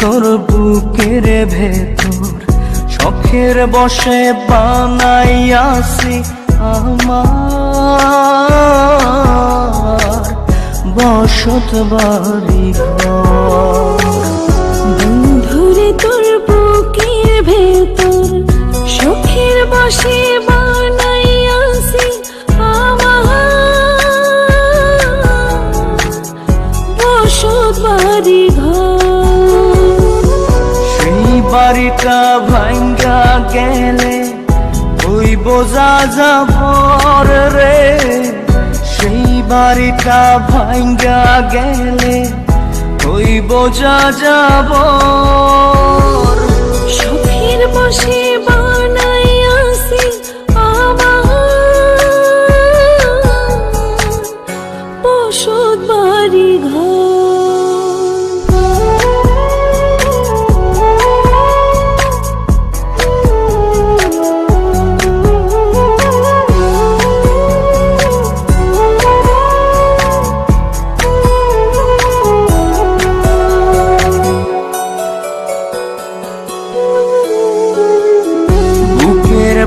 তোর বুকের ভেতর শখের বসে বানাইয়াছি আমার। বসত বাড়ি বন্ধুরে তোর বুকের ভেতর সুখের বসে বানাইয়াছি আমার। বসত বাড়ি ঘর। বাড়িটা ভাঙ্গা গেলে ওই বোঝা যাবর রে। সেই বাড়িটা ভাঙ্গা গেলে ওই বোঝা যাবর। সুখের বসে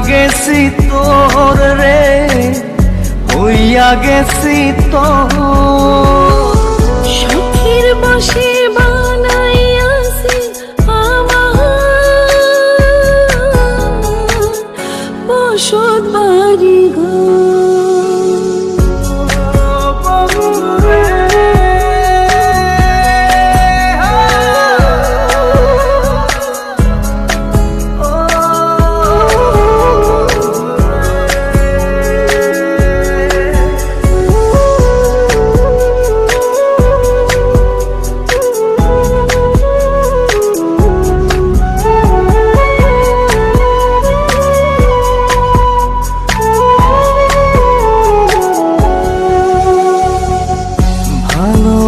গেছি তোর রে হইয়া গেছি তো সুখীর বসে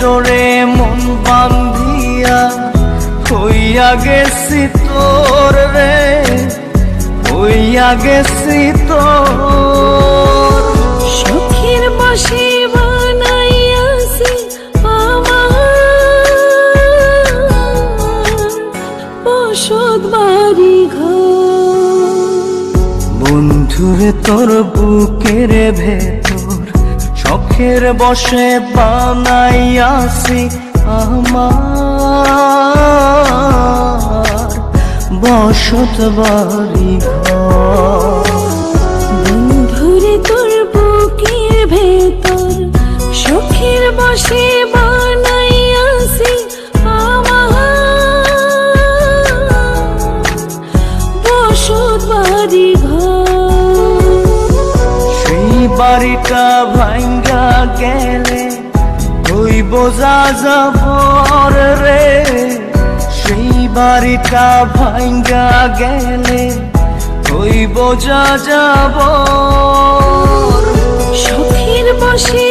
ডোরে মন বান্ধিয়া হইয়া গেছি তোর রে হইয়া গেছি তোর। সুখের বসে বানাইয়াছি আমার বসত বাড়ি ঘর। বন্ধুরে তোর বুকের ভেতর শখের বসে বানাইয়াছি আমার বসত বাড়ি ঘুরে। তোর বুকের ভেতর সুখের বসে বাড়িটা ভাঙ্গা গেলে ওই বোঝা যাব রে। সেই বাড়িটা ভাঙ্গা গেলে ওই বোঝা যাব সুখের বসে